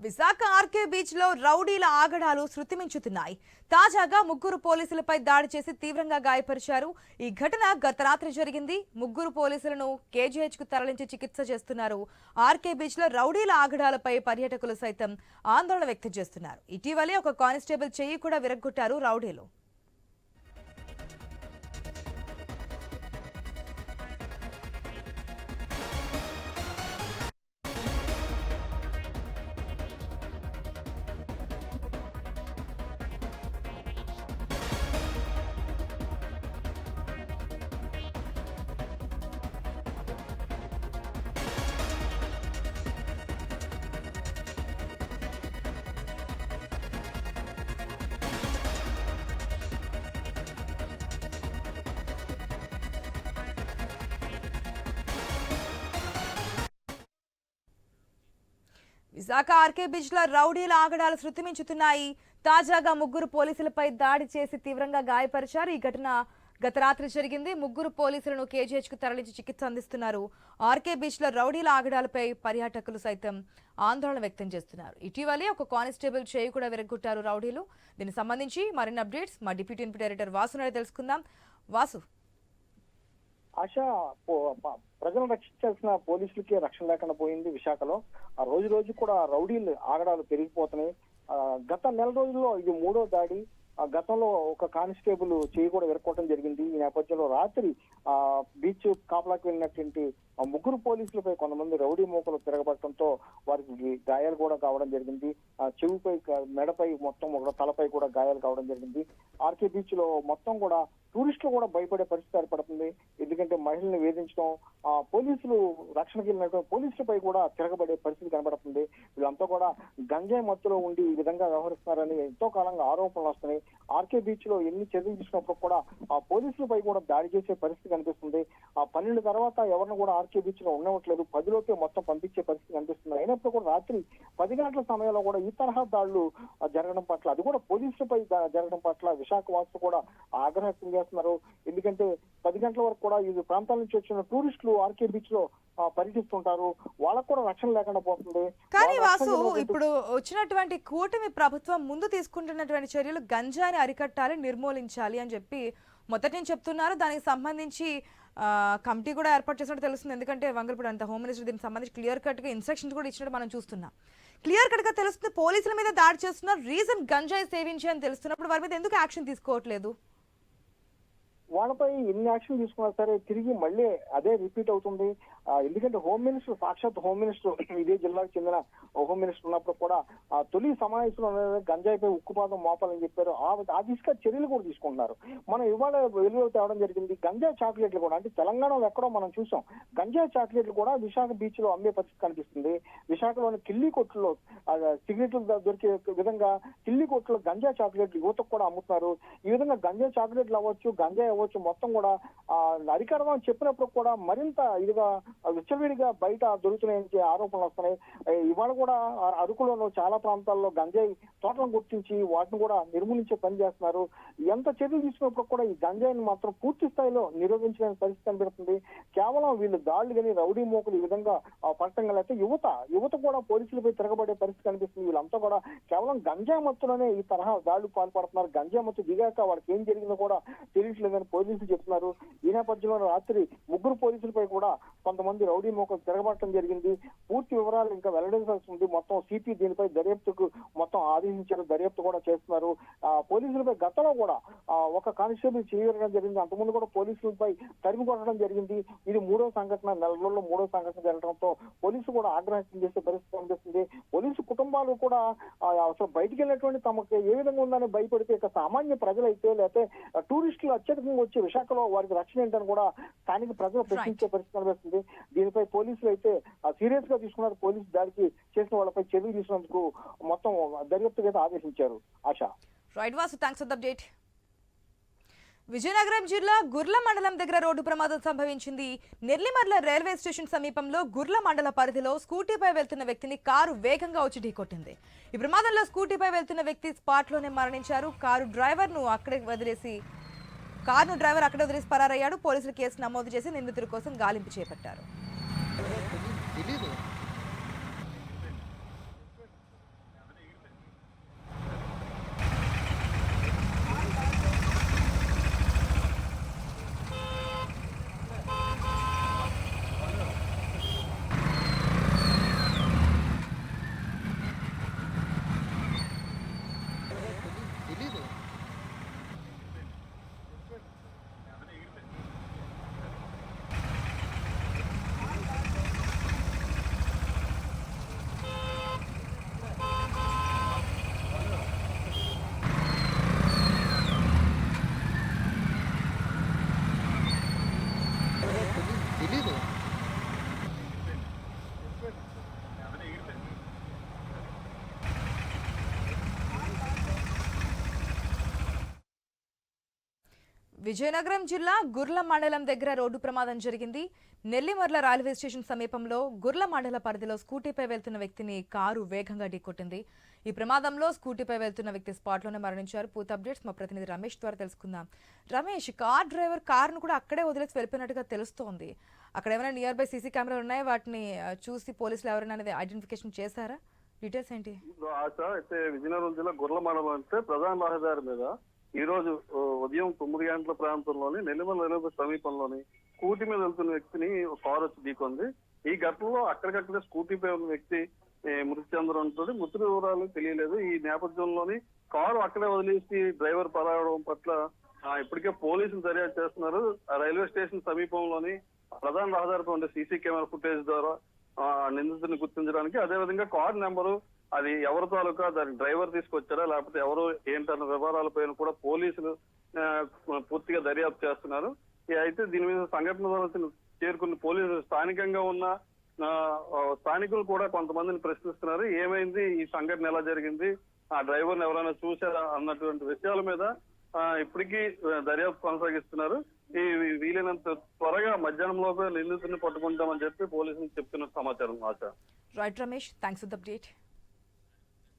Visakha RK బీచ్లో రౌడీల ఆగడాలు శృతిమించుతున్నాయి. తాజాగా ముగ్గురు పోలీసులపై దాడి చేసి తీవ్రంగా గాయపరిచారు. ఈ ఘటన గత రాత్రి జరిగింది. ముగ్గురు పోలీసులను కేజీహెచ్కు తరలించి చికిత్స చేస్తున్నారు. ఆర్కే బీచ్లో రౌడీల ఆగడాలపై పర్యాటకులు సైతం ఆందోళన వ్యక్తం చేస్తున్నారు. ఇటీవలే ఒక కానిస్టేబుల్ చెయ్యి కూడా విరగ్గొట్టారు రౌడీలు. విశాఖ ఆర్కే బీచ్లో రౌడీల ఆగడాలు శృతిమించుతున్నాయి. తాజాగా ముగ్గురు పోలీసులపై దాడి చేసి తీవ్రంగా గాయపరిచారు. ఈ ఘటన గత రాత్రి జరిగింది. ముగ్గురు పోలీసులను కేజీహెచ్కు తరలించి చికిత్స అందిస్తున్నారు. ఆర్కే బీచ్లో రౌడీల ఆగడాలపై పర్యాటకులు సైతం ఆందోళన వ్యక్తం చేస్తున్నారు. ఇటీవలే ఒక కానిస్టేబుల్ చేయి కూడా విరగొట్టారు రౌడీలు. దీనికి సంబంధించి మరిన్ని అప్డేట్స్ మా డిప్యూటీ ఇన్పుట్ డైరెక్టర్ వాసు తెలుసుకుందాం. వాసు ఆశ పో- ప్రజలను రక్షించాల్సిన పోలీసులకే రక్షణ లేకుండా పోయింది విశాఖలో. ఆ రోజు రోజు కూడా రౌడీలు ఆగడాలు పెరిగిపోతున్నాయి. గత నెల రోజుల్లో ఇది మూడో దాడి గతంలో ఒక కానిస్టేబుల్ చేయి కూడా విరక్కోవడం జరిగింది. ఈ నేపథ్యంలో రాత్రి ఆ బీచ్ కాపలాకి వెళ్ళినటువంటి ముగ్గురు పోలీసులపై కొంతమంది రౌడీ మూకలు తిరగబడటంతో వారికి గాయాలు కూడా కావడం జరిగింది. ఆ చెవిపై మెడపై మొత్తం ఒక తలపై కూడా గాయాలు కావడం జరిగింది. ఆర్కే బీచ్లో మొత్తం కూడా టూరిస్టులు కూడా భయపడే పరిస్థితి ఏర్పడుతుంది. ఎందుకంటే మహిళల్ని వేధించడం ఆ పోలీసులు రక్షణకి వెళ్ళినటువంటి పోలీసులపై కూడా తిరగబడే పరిస్థితి కనబడుతుంది. వీళ్ళంతా కూడా గంజాయి మత్తులో ఉండి ఈ విధంగా వ్యవహరిస్తున్నారని ఎంతో కాలంగా ఆరోపణలు వస్తున్నాయి. ఆర్కే బీచ్లో ఎన్ని చర్యలు తీసుకున్నప్పుడు కూడా ఆ పోలీసులపై కూడా దాడి చేసే పరిస్థితి కనిపిస్తుంది. ఆ పన్నెండు తర్వాత ఎవరిని కూడా ఆర్కే బీచ్లో ఉండవట్లేదు పదిలోకే మొత్తం పంపించే పరిస్థితి కనిపిస్తుంది. అయినప్పుడు కూడా రాత్రి పది గంటల సమయంలో కూడా ఈ తరహా దాడులు జరగడం పట్ల అది కూడా పోలీసులపై జరగడం పట్ల విశాఖ వాసులు కూడా ఆగ్రహం వ్యక్తం చేస్తున్నారు. ఎందుకంటే పది గంటల వరకు కూడా ఈ ప్రాంతాల నుంచి వచ్చిన టూరిస్టులు ఆర్కే బీచ్లో ఆ, పర్యటిస్తుంటారు. వాళ్ళకు కూడా రక్షణ లేకుండా పోతుంది. కానీ వాసు ఇప్పుడు వచ్చినటువంటి కూటమి ప్రభుత్వం ముందు తీసుకుంటున్నటువంటి చర్యలు గంజాని అరికట్టాలి నిర్మూలించాలి అని చెప్పి మొదటి నుంచి చెప్తున్నారు. దానికి సంబంధించి కమిటీ కూడా ఏర్పాటు చేసినట్టు తెలుస్తుంది. ఎందుకంటే వంగల్పూడి అంత హోమ్ మినిస్టర్ దీనికి సంబంధించి క్లియర్ కట్గా ఇన్స్ట్రక్షన్స్ కూడా ఇచ్చినట్టు మనం చూస్తున్నాం. క్లియర్ కట్గా తెలుస్తుంది పోలీసుల మీద దాడి చేస్తున్నారు. రీజన్ గంజాయి సేవించి అని తెలుస్తున్నప్పుడు వారి మీద ఎందుకు యాక్షన్ తీసుకోవట్లేదు? వాళ్ళపై ఎన్ని యాక్షన్ తీసుకున్నా సరే తిరిగి మళ్ళీ అదే రిపీట్ అవుతుంది. ఎందుకంటే హోమ్ మినిస్టర్ సాక్షాత్ హోమ్ మినిస్టర్ ఇదే జిల్లాకు చెందిన హోమ్ మినిస్టర్ ఉన్నప్పుడు కూడా ఆ తొలి సమావేశంలో గంజాయిపై ఉక్కుపాదం మోపాలని చెప్పారు. ఆ దిశగా చర్యలు కూడా తీసుకుంటున్నారు. మనం ఇవాళ వెలుగు తేవడం జరిగింది. గంజా చాక్లెట్లు కూడా అంటే తెలంగాణలో ఎక్కడో మనం చూసాం. గంజా చాక్లెట్లు కూడా విశాఖ బీచ్లో అమ్మే పరిస్థితి కనిపిస్తుంది. విశాఖలోని కిల్లి కొట్టులో సిగరెట్లు దొరికే విధంగా కిల్లి కొట్టులో గంజా చాక్లెట్లు యువతకు కూడా అమ్ముతున్నారు. ఈ విధంగా గంజా చాక్లెట్లు అవ్వచ్చు గంజాయి అవ్వచ్చు మొత్తం కూడా ఆ అరికడమని చెప్పినప్పుడు కూడా మరింత ఇదిగా విచ్చలవిడిగా బయట దొరుకుతున్నాయని ఆరోపణలు వస్తున్నాయి. ఇవాళ కూడా ఆ అరకులోనూ చాలా ప్రాంతాల్లో గంజాయి తోటలను గుర్తించి వాటిని కూడా నిర్మూలించే పని చేస్తున్నారు. ఎంత చర్యలు తీసుకున్నప్పుడు కూడా ఈ గంజాయిని మాత్రం పూర్తి స్థాయిలో నిరోధించలేని పరిస్థితి కనిపెడుతుంది కేవలం వీళ్ళు దాడులు కానీ రౌడీ మోకులు ఈ విధంగా పట్టంగా అయితే యువత యువత కూడా పోలీసులపై తిరగబడే పరిస్థితి కనిపిస్తుంది. వీళ్ళంతా కూడా కేవలం గంజాయి మత్తులోనే ఈ తరహా దాడులు పాల్పడుతున్నారు. గంజాయి మత్తు దిగాక వాడికి ఏం జరిగిందో కూడా తెలియట్లేదని పోలీసులు చెప్తున్నారు. ఈ నేపథ్యంలో రాత్రి ముగ్గురు పోలీసులపై కూడా కొంత కొంతమంది రౌడీ మోకలు తిరగబడటం జరిగింది. పూర్తి వివరాలు ఇంకా వెల్లడించాల్సి ఉంది మొత్తం సిపి దీనిపై దర్యాప్తుకు మొత్తం ఆదేశించారు. దర్యాప్తు కూడా చేస్తున్నారు. పోలీసులపై గతంలో కూడా ఒక కానిస్టేబుల్ చేయడం జరిగింది. అంతకుముందు కూడా పోలీసులపై తరిమి కొట్టడం జరిగింది. ఇది మూడో సంఘటన. నెల రోజుల్లో మూడో సంఘటన జరగడంతో పోలీసు కూడా ఆగ్రహం చేసే పరిస్థితి కనిపిస్తుంది. పోలీసు కుటుంబాలు కూడా అసలు బయటికి వెళ్ళినటువంటి తమకు ఏ విధంగా ఉందని భయపడితే ఇక సామాన్య ప్రజలైతే లేకపోతే టూరిస్టులు అత్యధికంగా వచ్చే విశాఖలో వారికి రక్షణ ఏంటని కూడా స్థానిక ప్రజలు ప్రశ్నించే పరిస్థితి కనిపిస్తుంది. దీనిపై పోలీసులు అయితే సీరియస్గా తీసుకున్నారు పోలీసు దాడికి చేసిన వాళ్ళపై చర్యలు తీసుకున్నందుకు మొత్తం దర్యాప్తుగా అయితే ఆదేశించారు Asha. Right Vasu thanks for update Vizianagaram జిల్లా గుర్ల మండలం దగ్గర రోడ్డు ప్రమాదం సంభవించింది. నెల్లిమర్ల రైల్వే స్టేషన్ సమీపంలో గుర్ల మండల పరిధిలో స్కూటీపై వెళ్తున్న వ్యక్తిని కారు వేగంగా వచ్చి ఢీకొట్టింది. ఈ ప్రమాదంలో స్కూటీపై వెళ్తున్న వ్యక్తి స్పాట్లోనే మరణించారు. కారు డ్రైవర్ను అక్కడే వదిలేసి కారును డ్రైవర్ అక్కడే వదిలేసి పరారయ్యాడు. పోలీసులు కేసు నమోదు చేసి నిందితుడి కోసం గాలింపు చేపట్టారు. విజయనగరం జిల్లా గుర్ల మండలం దగ్గర రోడ్డు ప్రమాదం జరిగింది. నెల్లిమర్ల రైల్వే స్టేషన్ సమీపంలో గుర్ల మండల పరిధిలో స్కూటీపై వెళ్తున్న వ్యక్తిని కారు వేగంగా ఢీకొట్టింది. ఈ ప్రమాదంలో స్కూటీపై వెళ్తున్న వ్యక్తి స్పాట్లోనే మరణించారు. పూర్తి అప్డేట్స్ మా ప్రతినిధి రమేష్ ద్వారా తెలుసుకుందాం. రమేష్ కార్ డ్రైవర్ కారును కూడా అక్కడే వదిలేసి వెళ్ళిపోయినట్టుగా తెలుస్తోంది. అక్కడ ఏమైనా నియర్ బై సీసీ కెమెరాలు ఉన్నాయా? వాటిని చూసి పోలీసులు ఎవరైనా అనేది ఐడెంటిఫికేషన్ చేశారా? డీటెయిల్స్ ఏంటి? అయితే విజయనగరం జిల్లా గుర్ల మండలం అంటే ప్రధాన రహదారి మీద ఈ రోజు ఉదయం తొమ్మిది గంటల ప్రాంతంలోని నెల్లిమల రైల్వే సమీపంలోని స్కూటీ మీద వెళ్తున్న వ్యక్తిని ఒక కారు వచ్చి ఢీకొంది. ఈ ఘటనలో అక్కడికక్కడే స్కూటీపై ఉన్న వ్యక్తి మృతి చెందడం ఉంటుంది. మృతి వివరాలు తెలియలేదు. ఈ నేపథ్యంలోని కారు అక్కడే వదిలేసి డ్రైవర్ పరావడం పట్ల ఇప్పటికే పోలీసులు దర్యాప్తు చేస్తున్నారు. రైల్వే స్టేషన్ సమీపంలోని ప్రధాన రహదారిపై ఉండే సీసీ కెమెరా ఫుటేజ్ ద్వారా నిందితుడిని గుర్తించడానికి అదే విధంగా కార్ నెంబరు అది ఎవరి తాలూకా దాని డ్రైవర్ తీసుకొచ్చారా? లేకపోతే ఎవరు ఏంటన్న వివరాలపైన కూడా పోలీసులు పూర్తిగా దర్యాప్తు చేస్తున్నారు. అయితే దీని మీద సంఘటన తర్వాత చేరుకున్న పోలీసులు స్థానికంగా ఉన్న ఆ, స్థానికులు కూడా కొంతమందిని ప్రశ్నిస్తున్నారు. ఏమైంది? ఈ సంఘటన ఎలా జరిగింది? ఆ డ్రైవర్ని ఎవరైనా చూసారా అన్నటువంటి విషయాల మీద ఇప్పటికీ దర్యాప్తు కొనసాగిస్తున్నారు. ఈ వీలైనంత త్వరగా మధ్యాహ్నం లోపే నిందితుడిని పట్టుకుంటామని చెప్పి పోలీసులు చెప్తున్న సమాచారం Asha. Right Ramesh thanks for the update